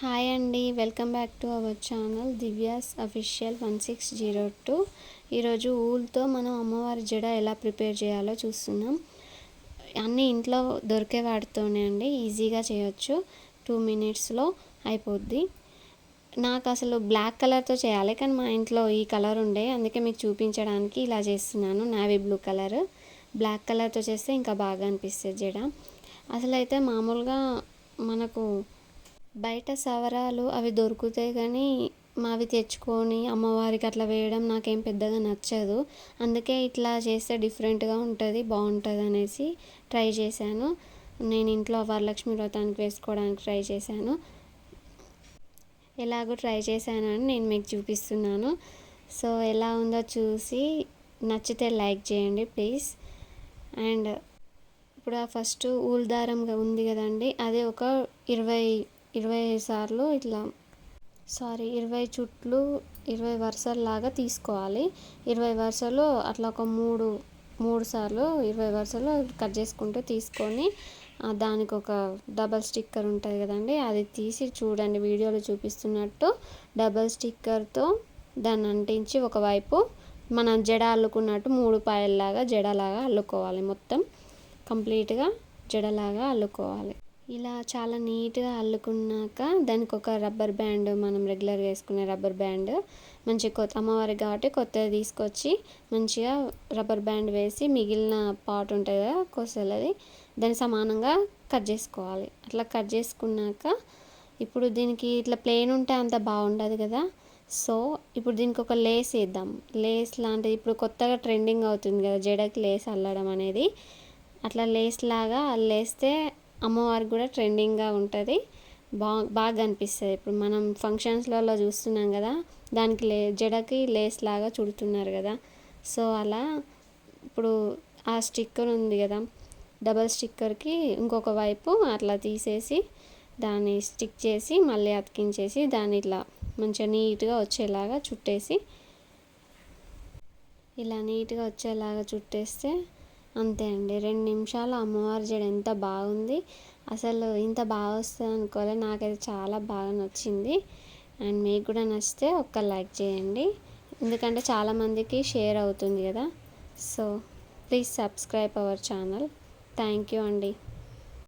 Hi అండి welcome back to our channel Divya's official one six zero two. ఈరోజు ఊల్తో మనం అమ్మవారి జడ ఎలా ప్రిపేర్ చేయాలో చూస్తున్నాం. అన్నీ ఇంట్లో దొరికే వాటితోనే అండి ఈజీగా చేయొచ్చు. టూ మినిట్స్లో అయిపోద్ది. నాకు అసలు బ్లాక్ కలర్తో చేయాలి కానీ మా ఇంట్లో ఈ కలర్ ఉండే అందుకే మీకు చూపించడానికి ఇలా చేస్తున్నాను నావీ బ్లూ కలర్. బ్లాక్ కలర్తో చేస్తే ఇంకా బాగా అనిపిస్తుంది జడ. అసలు అయితే మామూలుగా మనకు బయట సవరాలు అవి దొరుకుతాయి కానీ మావి తెచ్చుకొని అమ్మవారికి అట్లా వేయడం నాకేం పెద్దగా నచ్చదు. అందుకే ఇట్లా చేస్తే డిఫరెంట్గా ఉంటుంది బాగుంటుంది అనేసి ట్రై చేశాను. నేను ఇంట్లో వరలక్ష్మి వ్రతానికి వేసుకోవడానికి ట్రై చేశాను. ఎలాగో ట్రై చేశాను అని నేను మీకు చూపిస్తున్నాను. సో ఎలా ఉందో చూసి నచ్చితే లైక్ చేయండి ప్లీజ్. అండ్ ఇప్పుడు ఆ ఫస్ట్ ఊల్ దారం ఉంది కదండి అదే ఒక ఇరవై ఇరవై సార్లు ఇట్లా సారీ ఇరవై చుట్లు ఇరవై వరుసల్లాగా తీసుకోవాలి. ఇరవై వరుసలు అట్లా ఒక మూడు మూడు సార్లు ఇరవై వరుసలు కట్ చేసుకుంటూ తీసుకొని దానికి ఒక డబల్ స్టిక్కర్ ఉంటుంది కదండి అది తీసి చూడండి వీడియోలో చూపిస్తున్నట్టు. డబల్ స్టిక్కర్తో దాన్ని అంటించి ఒకవైపు మనం జడ అల్లుకున్నట్టు మూడు పాయల్లాగా జడలాగా అల్లుకోవాలి మొత్తం. కంప్లీట్గా జడలాగా అల్లుకోవాలి. ఇలా చాలా నీట్గా అల్లుకున్నాక దానికి ఒక రబ్బర్ బ్యాండ్ మనం రెగ్యులర్గా వేసుకునే రబ్బర్ బ్యాండ్ మంచి కొత్త అమ్మవారి కాబట్టి కొత్తది తీసుకొచ్చి మంచిగా రబ్బర్ బ్యాండ్ వేసి మిగిలిన పార్ట్ ఉంటుంది కదా కొసలది దాన్ని సమానంగా కట్ చేసుకోవాలి. అట్లా కట్ చేసుకున్నాక ఇప్పుడు దీనికి ఇట్లా ప్లెయిన్ ఉంటే అంత బాగుండదు కదా. సో ఇప్పుడు దీనికి ఒక లేస్ వేద్దాం. లేస్ లాంటిది ఇప్పుడు కొత్తగా ట్రెండింగ్ అవుతుంది కదా జడకి లేస్ అల్లడం అనేది. అట్లా లేస్ లాగా అల్లేస్తే అమ్మవారికి కూడా ట్రెండింగ్గా ఉంటుంది. బా బాగా అనిపిస్తుంది. ఇప్పుడు మనం ఫంక్షన్స్లలో చూస్తున్నాం కదా దానికి లే జడకి లేస్ లాగా చుడుతున్నారు కదా. సో అలా ఇప్పుడు ఆ స్టిక్కర్ ఉంది కదా డబల్ స్టిక్కర్కి ఇంకొక వైపు అట్లా తీసేసి దాన్ని స్టిక్ చేసి మళ్ళీ అతికించేసి దాన్ని ఇట్లా మంచిగా నీట్గా వచ్చేలాగా చుట్టేసి ఇలా నీట్గా వచ్చేలాగా చుట్టేస్తే అంతే అండి. రెండు నిమిషాలు అమ్మవారి జడ ఎంత బాగుంది. అసలు ఇంత బాగా వస్తుంది అనుకోలే. నాకైతే చాలా బాగా నచ్చింది. అండ్ మీకు కూడా నచ్చితే ఒక్క లైక్ చేయండి. ఎందుకంటే చాలామందికి షేర్ అవుతుంది కదా. So please subscribe our channel. Thank you అండి.